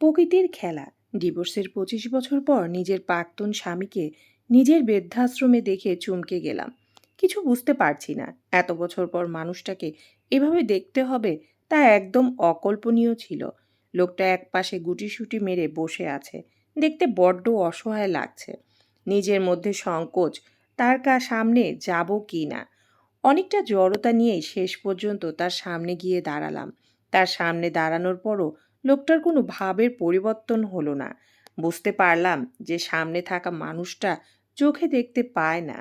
প্রকৃতির খেলা। ডিভোর্সের পঁচিশ বছর পর নিজের প্রাক্তন স্বামীকে নিজের বৃদ্ধাশ্রমে দেখে চমকে গেলাম। কিছু বুঝতে পারছি না। এত বছর পর মানুষটাকে এভাবে দেখতে হবে তা একদম অকল্পনীয় ছিল। লোকটা এক পাশে গুটিসুটি মেরে বসে আছে। দেখতে বড্ড অসহায় লাগছে। নিজের মধ্যে সংকোচ, তার কা সামনে যাব কি না? অনেকটা জড়তা নিয়েই শেষ পর্যন্ত তার সামনে গিয়ে দাঁড়ালাম। তার সামনে দাঁড়ানোর পরও লোকটার কোনো ভাবের পরিবর্তন হলো না। বুঝতে পারলাম যে সামনে থাকা মানুষটা চোখে দেখতে পায় না।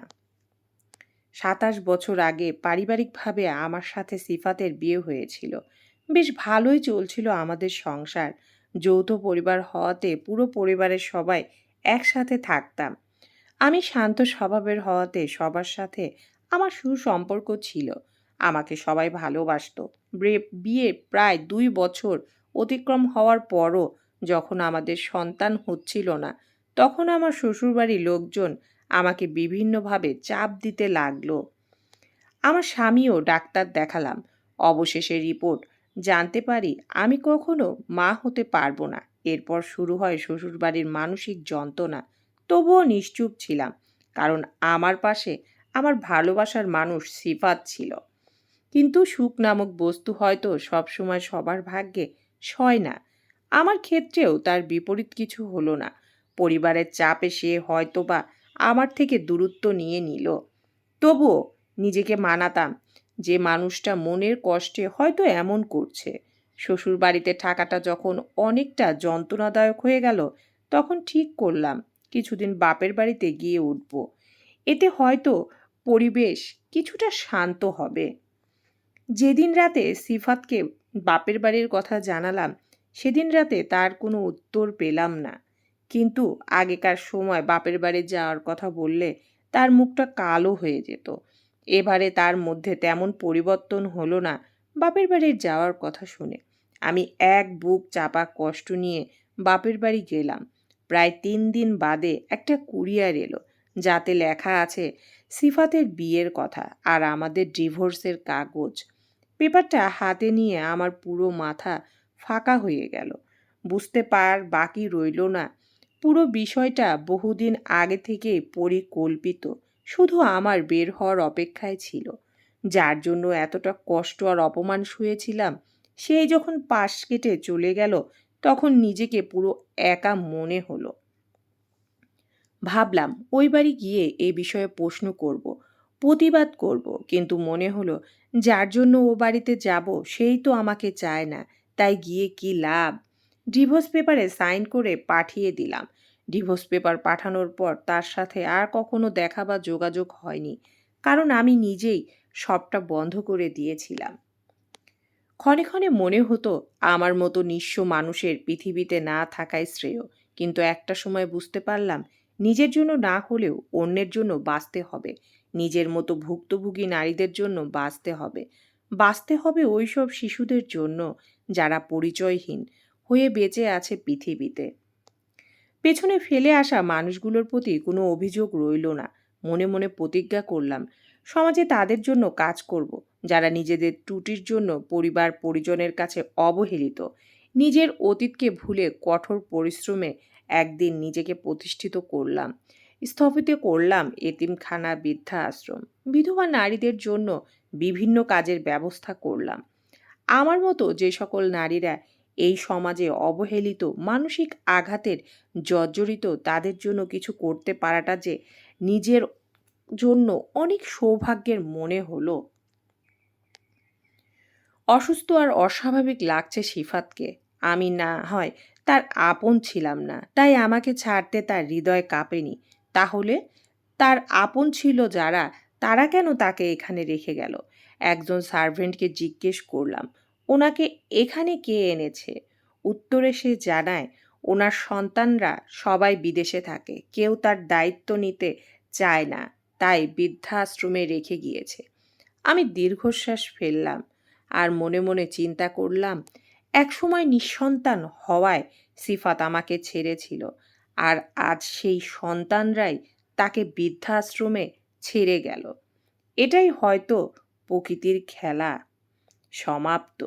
সাতাশ বছর আগে পারিবারিকভাবে আমার সাথে সিফাতের বিয়ে হয়েছিল। বেশ ভালোই চলছিল আমাদের সংসার। যৌথ পরিবার হওয়াতে পুরো পরিবারের সবাই একসাথে থাকতাম। আমি শান্ত স্বভাবের হওয়াতে সবার সাথে আমার সুসম্পর্ক ছিল। আমাকে সবাই ভালোবাসতো। বিয়ে প্রায় দুই বছর অতিক্রম হওয়ার পরও যখন আমাদের সন্তান হচ্ছিল না, তখন আমার শ্বশুরবাড়ির লোকজন আমাকে বিভিন্নভাবে চাপ দিতে লাগল। আমার স্বামীও ডাক্তার দেখালাম। অবশেষে রিপোর্ট জানতে পারি আমি কখনো মা হতে পারব না। এরপর শুরু হয় শ্বশুরবাড়ির মানসিক যন্ত্রণা। তবুও নিশ্চুপ ছিলাম, কারণ আমার পাশে আমার ভালোবাসার মানুষ সিফাত ছিল। কিন্তু সুখ নামক বস্তু হয়তো সবসময় সবার ভাগ্যে সয় না। আমার ক্ষেত্রেও তার বিপরীত কিছু হলো না। পরিবারের চাপে সে হয়তো বা আমার থেকে দূরত্ব নিয়ে নিল। তবুও নিজেকে মানাতাম যে মানুষটা মনের কষ্টে হয়তো এমন করছে। শ্বশুর বাড়িতে থাকাটা যখন অনেকটা যন্ত্রণাদায়ক হয়ে গেল, তখন ঠিক করলাম, কিছুদিন বাপের বাড়িতে গিয়ে উঠব। এতে হয়তো পরিবেশ কিছুটা শান্ত হবে। যেদিন রাতে সিফাতকে বাপের বাড়ির কথা জানালাম, সেদিন রাতে তার কোনো উত্তর পেলাম না। কিন্তু আগেকার সময় বাপের বাড়ি যাওয়ার কথা বললে তার মুখটা কালো হয়ে যেত। এবারে তার মধ্যে তেমন পরিবর্তন হলো না বাপের বাড়ির যাওয়ার কথা শুনে। আমি এক বুক চাপা কষ্ট নিয়ে বাপের বাড়ি গেলাম। প্রায় তিন দিন বাদে একটা কুরিয়ার এলো, যাতে লেখা আছে, সিফাতের বিয়ের কথা আর আমাদের ডিভোর্সের কাগজ। পেপারটা হাতে নিয়ে আমার পুরো মাথা ফাঁকা হয়ে গেল। বুঝতে পার বাকি রইল না। পুরো বিষয়টা বহুদিন আগে থেকে পরিকল্পিত। শুধু আমার বের হওয়ার অপেক্ষায় ছিল। যার জন্য এতটা কষ্ট আর অপমান শুয়েছিলাম সেই যখন পাশ কেটে চলে গেল, তখন নিজেকে পুরো একা মনে হলো। ভাবলাম, ওই বাড়ি গিয়ে এ বিষয়ে প্রশ্ন করব। প্রতিবাদ করব। কিন্তু মনে হলো, যার জন্য ও বাড়িতে যাব, সেই তো আমাকে চায় না। তাই গিয়ে কি লাভ? ডিভোর্স পেপারে সাইন করে পাঠিয়ে দিলাম। ডিভোর্স পেপার পাঠানোর পর তার সাথে আর কখনো দেখা বা যোগাযোগ হয়নি। কারণ আমি নিজেই সবটা বন্ধ করে দিয়েছিলাম। ক্ষণে ক্ষণে মনে হতো, আমার মতো নিঃস্ব মানুষের পৃথিবীতে না থাকাই শ্রেয়। কিন্তু একটা সময় বুঝতে পারলাম নিজের জন্য না হলেও অন্যের জন্য বাঁচতে হবে। নিজের মতো ভুক্তভোগী নারীদের জন্য বাঁচতে হবে। বাঁচতে হবে ওইসব শিশুদের জন্য যারা পরিচয়হীন হয়ে বেঁচে আছে পৃথিবীতে। পেছনে ফেলে আসা মানুষগুলোর প্রতি কোনো অভিযোগ রইল না। মনে মনে প্রতিজ্ঞা করলাম, সমাজে তাদের জন্য কাজ করব, যারা নিজেদের ত্রুটির জন্য পরিবার পরিজনের কাছে অবহেলিত। নিজের অতীতকে ভুলে কঠোর পরিশ্রমে একদিন নিজেকে প্রতিষ্ঠিত করলাম। স্থপিত করলাম এতিমখানা বৃদ্ধা আশ্রম বিধবা নারীদের জন্য বিভিন্ন কাজের ব্যবস্থা করলাম। আমার মতো যে সকল নারীরা এই সমাজে অবহেলিত, মানসিক আঘাতের জর্জরিত, তাদের জন্য কিছু করতে পারাটা যে নিজের জন্য অনেক সৌভাগ্যের মনে হলো। অসুস্থ আর অস্বাভাবিক লাগছে সিফাতকে আমি না হয় তার আপন ছিলাম না, তাই আমাকে ছাড়তে তার হৃদয় কাঁপেনি। তাহলে? তার আপন ছিল যারা, তারা কেন তাকে এখানে রেখে গেল? একজন সার্ভেন্টকে জিজ্ঞেস করলাম, ওনাকে এখানে কে এনেছে? উত্তরে সে জানায়, ওনার সন্তানরা সবাই বিদেশে থাকে, কেউ তার দায়িত্ব নিতে চায় না, তাই বৃদ্ধাশ্রমে রেখে গিয়েছে। আমি দীর্ঘশ্বাস ফেললাম আর মনে মনে চিন্তা করলাম একসময় নিঃসন্তান হওয়ায় সিফাত আমাকে ছেড়েছিল, আর আজ সেই সন্তানরাই তাকে বৃদ্ধাশ্রমে ছেড়ে গেল। এটাই হয়তো প্রকৃতির খেলা। সমাপ্ত।